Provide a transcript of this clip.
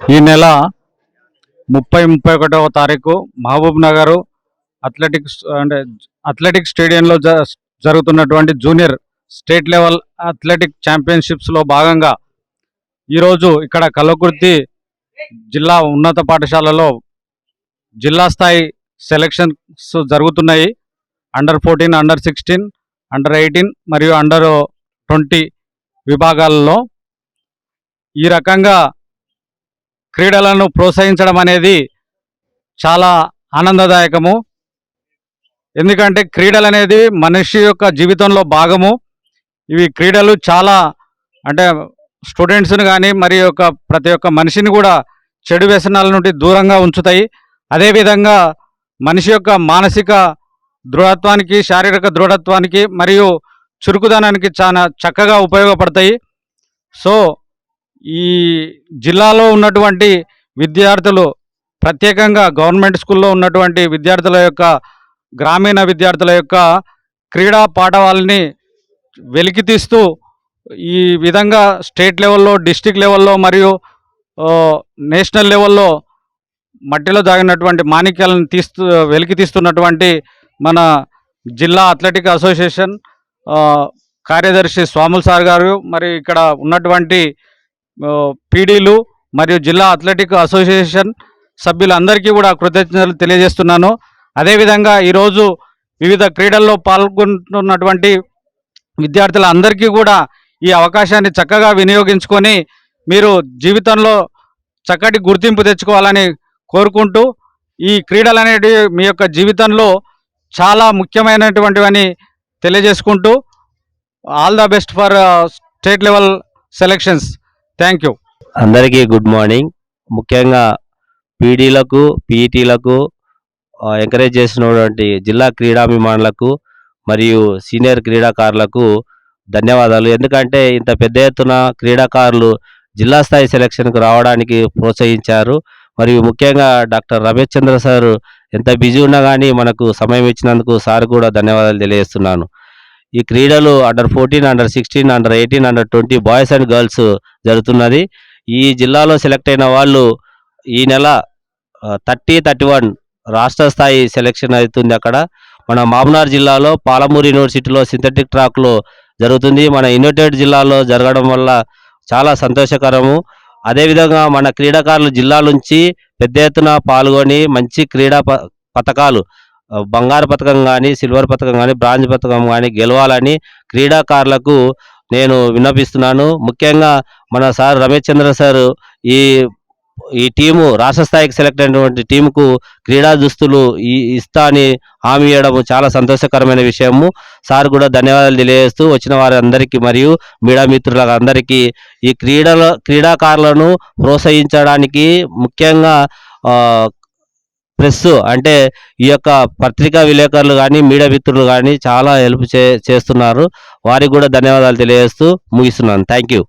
ఈ నెల ముప్పై ముప్పై ఒకటవ తారీఖు మహబూబ్ నగర్ అథ్లెటిక్స్ అంటే అథ్లెటిక్ స్టేడియంలో జ జరుగుతున్నటువంటి జూనియర్ స్టేట్ లెవెల్ అథ్లెటిక్ ఛాంపియన్షిప్స్లో భాగంగా ఈరోజు ఇక్కడ కలకుర్తి జిల్లా ఉన్నత పాఠశాలలో జిల్లా స్థాయి సెలక్షన్స్ జరుగుతున్నాయి. Under fourteen under sixteen under eighteen మరియు అండర్ ట్వంటీ విభాగాలలో ఈ రకంగా క్రీడలను ప్రోత్సహించడం అనేది చాలా ఆనందదాయకము. ఎందుకంటే క్రీడలు అనేది మనిషి యొక్క జీవితంలో భాగము. ఇవి క్రీడలు చాలా అంటే స్టూడెంట్స్ని కానీ మరి యొక్క ప్రతి ఒక్క మనిషిని కూడా చెడు వ్యసనాల నుండి దూరంగా ఉంచుతాయి. అదేవిధంగా మనిషి యొక్క మానసిక దృఢత్వానికి శారీరక దృఢత్వానికి మరియు చురుకుదనానికి చాలా చక్కగా ఉపయోగపడతాయి. సో ఈ జిల్లాలో ఉన్నటువంటి విద్యార్థులు ప్రత్యేకంగా గవర్నమెంట్ స్కూల్లో ఉన్నటువంటి విద్యార్థుల యొక్క గ్రామీణ విద్యార్థుల యొక్క క్రీడా పాఠవాలని వెలికితీస్తూ ఈ విధంగా స్టేట్ లెవెల్లో డిస్టిక్ లెవెల్లో మరియు నేషనల్ లెవెల్లో మట్టిలో దాగినటువంటి మాణిక్యాలను తీస్తూ వెలికి తీస్తున్నటువంటి మన జిల్లా అథ్లెటిక్ అసోసియేషన్ కార్యదర్శి స్వాముల్ సార్ గారు మరి ఇక్కడ ఉన్నటువంటి పీడీలు మరియు జిల్లా అథ్లెటిక్ అసోసియేషన్ సభ్యులందరికీ కూడా కృతజ్ఞతలు తెలియజేస్తున్నాను. అదేవిధంగా ఈరోజు వివిధ క్రీడల్లో పాల్గొంటున్నటువంటి విద్యార్థులందరికీ కూడా ఈ అవకాశాన్ని చక్కగా వినియోగించుకొని మీరు జీవితంలో చక్కటి గుర్తింపు తెచ్చుకోవాలని కోరుకుంటూ ఈ క్రీడలు అనేటివి మీ యొక్క జీవితంలో చాలా ముఖ్యమైనటువంటివని తెలియజేసుకుంటూ all the best for state level selections. Thank you అందరికీ గుడ్ మార్నింగ్ ముఖ్యంగా పీడీలకు పీఈటీలకు ఎంకరేజ్ చేసినటువంటి జిల్లా క్రీడాభిమానులకు మరియు సీనియర్ క్రీడాకారులకు ధన్యవాదాలు. ఎందుకంటే ఇంత పెద్ద ఎత్తున క్రీడాకారులు జిల్లా స్థాయి సెలక్షన్కు రావడానికి ప్రోత్సహించారు. మరియు ముఖ్యంగా డాక్టర్ రమేష్ చంద్ర సార్ ఎంత బిజీ ఉన్నా కానీ మనకు సమయం ఇచ్చినందుకు సార్ కూడా ధన్యవాదాలు తెలియజేస్తున్నాను. ఈ క్రీడలు under fourteen under sixteen under eighteen under twenty boys and girls జరుగుతున్నది. ఈ జిల్లాలో సెలెక్ట్ అయిన వాళ్ళు ఈ నెల థర్టీ థర్టీ వన్ రాష్ట్ర స్థాయి సెలెక్షన్ అవుతుంది అక్కడ. మన మామనార్ జిల్లాలో పాలమూరు యూనివర్సిటీలో సింథటిక్ ట్రాక్లో జరుగుతుంది. మన యునైటెడ్ జిల్లాలో జరగడం వల్ల చాలా సంతోషకరము. అదేవిధంగా మన క్రీడాకారులు జిల్లా నుంచి పెద్ద ఎత్తున పాల్గొని మంచి క్రీడా ప- పథకాలు బంగారు పథకం కానీ సిల్వర్ పథకం కానీ బ్రాంజ్ పథకం కానీ గెలవాలని క్రీడాకారులకు నేను విన్నపిస్తున్నాను. ముఖ్యంగా మన సార్ రమేష్ చంద్ర సార్ ఈ ఈ టీము రాష్ట్ర స్థాయికి సెలెక్ట్ అయినటువంటి టీముకు క్రీడా దుస్తులు ఈ ఇస్తా అని హామీ ఇవ్వడం చాలా సంతోషకరమైన విషయము. సార్ కూడా ధన్యవాదాలు తెలియజేస్తూ వచ్చిన వారందరికీ మరియు మీడియా మిత్రులకు అందరికీ ఈ క్రీడల క్రీడాకారులను ప్రోత్సహించడానికి ముఖ్యంగా ప్రెస్ అంటే ఈ యొక్క పత్రికా విలేకరులు కానీ మీడియా మిత్రులు కానీ చాలా హెల్ప్ చే చేస్తున్నారు. వారికి కూడా ధన్యవాదాలు తెలియజేస్తూ ముగిస్తున్నాను. Thank you